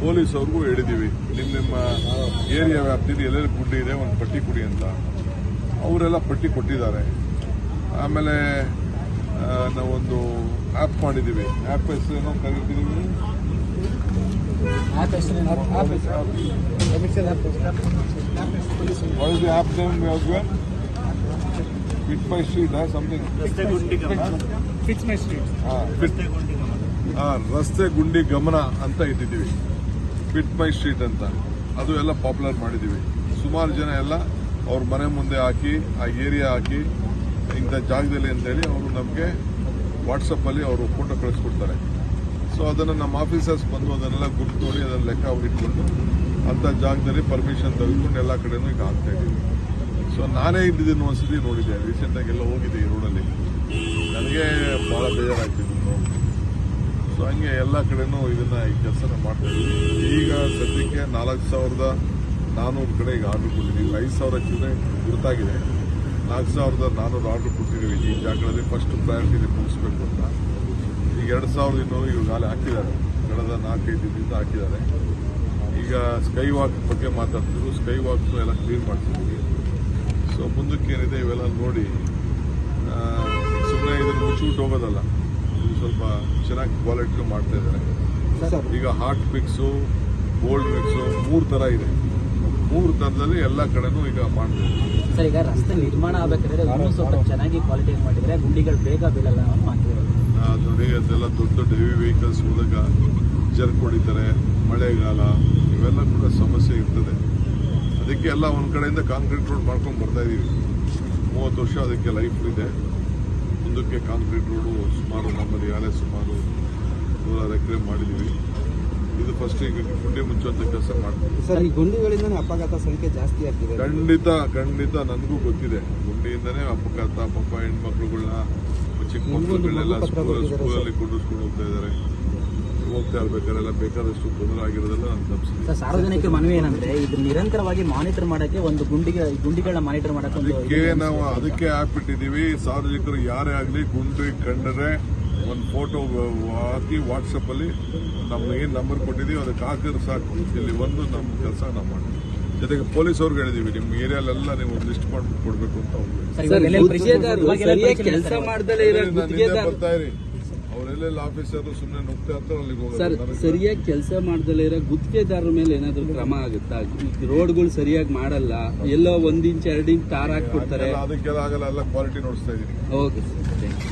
Police ಅವ್ರಿಗೂ ಹೇಳಿದ್ದೀವಿ ನಿಮ್ಮ ನಿಮ್ಮ ಏರಿಯಾ ವ್ಯಾಪ್ತಿಯಲ್ಲಿ ಎಲ್ಲೆಲ್ಲಿ ಗುಡ್ಡಿ ಇದೆ ಒಂದು ಪಟ್ಟಿ ಕೊಡಿ ಅಂತ. ಅವರೆಲ್ಲ ಪಟ್ಟಿ ಕೊಟ್ಟಿದ್ದಾರೆ. ಆಮೇಲೆ ನಾವೊಂದು ಆ್ಯಪ್ ಮಾಡಿದ್ದೀವಿ ಆ್ಯಪ್ ಹೆಸರೇನೋ ಕರೀತಿದ್ದೀವಿ app the app my huh? something. Fix my street ಹಾ, ಹಾ, ರಸ್ತೆ ಗುಂಡಿ ಗಮನ ಅಂತ ಇಟ್ಟಿದ್ದೀವಿ. ಬಿಟ್ ಮೈ ಸ್ಟ್ರೀಟ್ ಅಂತ. ಅದು ಎಲ್ಲ ಪಾಪ್ಯುಲರ್ ಮಾಡಿದ್ದೀವಿ. ಸುಮಾರು ಜನ ಎಲ್ಲ ಅವ್ರ ಮನೆ ಮುಂದೆ ಹಾಕಿ ಆ ಏರಿಯಾ ಹಾಕಿ ಇಂಥ ಜಾಗದಲ್ಲಿ ಅಂತೇಳಿ ಅವರು ನಮಗೆ ವಾಟ್ಸಪ್ಪಲ್ಲಿ ಅವರು ಫೋಟೋ ಕಳಿಸ್ಕೊಡ್ತಾರೆ. ಸೊ ಅದನ್ನು ನಮ್ಮ ಆಫೀಸರ್ಸ್ ಬಂದು ಅದನ್ನೆಲ್ಲ ಗುರುತು ನೋಡಿ ಅದನ್ನು ಲೆಕ್ಕ ಇಟ್ಕೊಂಡು ಅಂಥ ಜಾಗದಲ್ಲಿ ಪರ್ಮಿಷನ್ ತೆಗೆದುಕೊಂಡು ಎಲ್ಲ ಕಡೆನೂ ಈಗ ಆಗ್ತಾ ಇದ್ದೀವಿ. ಸೊ ನಾನೇ ಇದ್ದಿದ್ದೀನಿ ಒಂದ್ಸತಿ ನೋಡಿದ್ದೆ. ರೀಸೆಂಟಾಗಿ ಎಲ್ಲ ಹೋಗಿದ್ದೆ ಈ ರೋಡಲ್ಲಿ ನನಗೆ ಭಾಳ ಬೇಜಾರಾಗ್ತಿತ್ತು. ಸೊ ಹಂಗೆ ಎಲ್ಲ ಕಡೆನೂ ಇದನ್ನ ಈ ಕೆಲಸನ ಮಾಡ್ತಾ ಈಗ ಸದ್ಯಕ್ಕೆ ನಾಲ್ಕು ಸಾವಿರದ ನಾನ್ನೂರು ಕಡೆ ಈಗ ಆರ್ಡರ್ ಕೊಟ್ಟಿದ್ದೀವಿ. ಐದು ಸಾವಿರ ಚಿಲ್ಲರೆ ಗುರುತಾಗಿದೆ. ನಾಲ್ಕು ಸಾವಿರದ ನಾನ್ನೂರು ಆರ್ಡರ್ ಕೊಟ್ಟಿದ್ದೀವಿ. ಈ ಜಾಗಗಳಲ್ಲಿ ಫಸ್ಟ್ ಪ್ರಯಾರಿಟಿ ಮುಗಿಸ್ಬೇಕು ಅಂತ. ಈಗ ಎರಡು ಸಾವಿರದ ಇವಾಗ ಇವಾಗಲೇ ಹಾಕಿದ್ದಾರೆ. ಕಳೆದ ನಾಲ್ಕೈದು ದಿನದಿಂದ ಹಾಕಿದ್ದಾರೆ. ಈಗ ಸ್ಕೈ ವಾಕ್ ಬಗ್ಗೆ ಮಾತಾಡ್ತಿದ್ರು ಸ್ಕೈ ವಾಕ್ ಎಲ್ಲ ಕ್ಲೀನ್ ಮಾಡ್ತಿದ್ದೀವಿ. ಸೊ ಮುಂದಕ್ಕೇನಿದೆ ಇವೆಲ್ಲ ನೋಡಿ. ಸುಮ್ಮನೆ ಇದನ್ನು ಮುಚ್ಚಿಬಿಟ್ಟು ಹೋಗೋದಲ್ಲ. ಸ್ವಲ್ಪ ಚೆನ್ನಾಗಿ ಕ್ವಾಲಿಟಿ ಮಾಡ್ತಾ ಇದ್ದಾರೆ. ಈಗ ಹಾಟ್ ಮಿಕ್ಸು ಗೋಲ್ಡ್ ಮಿಕ್ಸು ಮೂರು ಥರ ಇದೆ. ಮೂರು ಥರದಲ್ಲಿ ಎಲ್ಲ ಕಡೆನೂ ಈಗ ಮಾಡ್ತಾ ಇದ್ದಾರೆ. ಸರ್ ಈಗ ರಸ್ತೆ ನಿರ್ಮಾಣ ಆಗಬೇಕಾದ್ರೆ ಇನ್ನೂ ಸ್ವಲ್ಪ ಚೆನ್ನಾಗಿ ಕ್ವಾಲಿಟಿ ಮಾಡಿದ್ರೆ ಗುಂಡಿಗಳು ಬೇಗ ಬೀಳಲ್ಲ ನೋಡಿ ಅದೆಲ್ಲ ದೊಡ್ಡ ದೊಡ್ಡ ಹೆವಿ ವೆಹಿಕಲ್ಸ್ ಮೂಲಕ ಜರ್ಕೊಂಡಿದ್ದಾರೆ. ಹೊಡಿತಾರೆ ಮಳೆಗಾಲ ಇವೆಲ್ಲ ಕೂಡ ಸಮಸ್ಯೆ ಇರ್ತದೆ. ಅದಕ್ಕೆ ಎಲ್ಲ ಒಂದು ಕಡೆಯಿಂದ ಕಾಂಕ್ರೀಟ್ ರೋಡ್ ಮಾಡ್ಕೊಂಡು ಬರ್ತಾ ಇದ್ದೀವಿ ಮೂವತ್ತು ವರ್ಷ ಅದಕ್ಕೆ ಲೈಫ್ ಇದೆ. ಮುಂದಕ್ಕೆ ಕಾಂಕ್ರೀಟ್ ರೋಡು ಸುಮಾರು ನಮ್ಮಲ್ಲಿ ಯಾರೇ ಸುಮಾರು ನೂರಾರು ಎಕರೆ ಮಾಡಿದ್ದೀವಿ. ಇದು ಫಸ್ಟ್ ಈಗ ಗುಂಡಿ ಮುಚ್ಚುವಂಥ ಕೆಲಸ ಮಾಡ್ತೀವಿ. ಸರ್ ಈ ಗುಂಡಿಗಳಿಂದನೇ ಅಪಘಾತ ಸಂಖ್ಯೆ ಜಾಸ್ತಿ ಆಗ್ತಿದೆ. ಖಂಡಿತ ಖಂಡಿತ ನನಗೂ ಗೊತ್ತಿದೆ. ಗುಂಡಿಯಿಂದನೇ ಅಪಘಾತ ಪಾಪ ಹೆಣ್ಮಕ್ಳುಗಳನ್ನ ಚಿಕ್ಕ ಮಕ್ಕಳುಗಳೆಲ್ಲ ಸ್ಕೂಲ್ ಸ್ಕೂಲಲ್ಲಿ ಕುಂಡಿಸ್ಕೊಂಡು ಹೋಗ್ತಾ ಇದ್ದಾರೆ. ಹೋಗ್ತಾ ಇರ್ಬೇಕಾರೆಲ್ಲ ಬೇಕಾದಷ್ಟು ತೊಂದರೆ ಆಗಿರೋದೆಲ್ಲ ನಾನು ತಪ್ಪಿಸಿದೆ ಸರ್ ಸಾರ್ವಜನಿಕರ ಮನವಿ ಏನಂದ್ರೆ ಇದು ನಿರಂತರವಾಗಿ ಮಾನಿಟರ್ ಮಾಡಕ್ಕೆ ಒಂದು ಗುಂಡಿಗೆ ಗುಂಡಿಗಳನ್ನ ಮಾನಿಟರ್ ಮಾಡಕ್ಕೆ ಅದಕ್ಕೆ ನಾವು ಅದಕ್ಕೆ ಹಾಕ್ಬಿಟ್ಟಿದ್ದೀವಿ. ಸಾರ್ವಜನಿಕರು ಯಾರೇ ಆಗಲಿ ಗುಂಡಿ ಕಂಡರೆ ಒಂದು ಫೋಟೋ ಹಾಕಿ ವಾಟ್ಸಪ್ಪಲ್ಲಿ ನಮ್ಮ ಏನು ನಂಬರ್ ಕೊಟ್ಟಿದ್ದೀವಿ ಅದಕ್ಕೆ ಹಾಕಿದ್ರೆ ಸಾಕು. ಇಲ್ಲಿ ಒಂದು ನಮ್ಮ ಕೆಲಸ ನಾವು ಮಾಡ್ತೀವಿ. ಜೊತೆಗೆ ಪೊಲೀಸ್ ಅವ್ರಿಗೆ ಹೇಳಿದೀವಿ ನಿಮ್ಮ ಏರಿಯಾಲೆಲ್ಲ ನೀವು ಒಂದು ಲಿಸ್ಟ್ ಮಾಡ್ಬಿಟ್ಟು ಕೊಡಬೇಕು ಅಂತ ಬರ್ತಾ ಇರಿ ಅವರೆಲ್ಲ ಆಫೀಸರು ಸುಮ್ಮನೆ ನುಗ್ತಾ ಇರ್ತಾರೆ ಅಲ್ಲಿಗೆ ಸರ್ ಹೋಗೋದು ಸರಿಯಾಗಿ ಕೆಲಸ ಮಾಡ್ದಲೇ ಇರೋ ಗುತ್ತಿಗೆದಾರರ ಮೇಲೆ ಏನಾದ್ರು ಕ್ರಮ ಆಗುತ್ತಾ? ರೋಡ್ಗಳು ಸರಿಯಾಗಿ ಮಾಡಲ್ಲ ಎಲ್ಲೋ ಒಂದ್ ಇಂಚ್ ಎರಡು ಇಂಚ್ ತಾರ್ ಹಾಕ್ಬಿಡ್ತಾರೆ. ಅದಕ್ಕೆಲ್ಲ ಆಗಲ್ಲ ಎಲ್ಲ ಕ್ವಾಲಿಟಿ ನೋಡಿಸ್ತಾ ಇದ್ದೀನಿ. Okay sir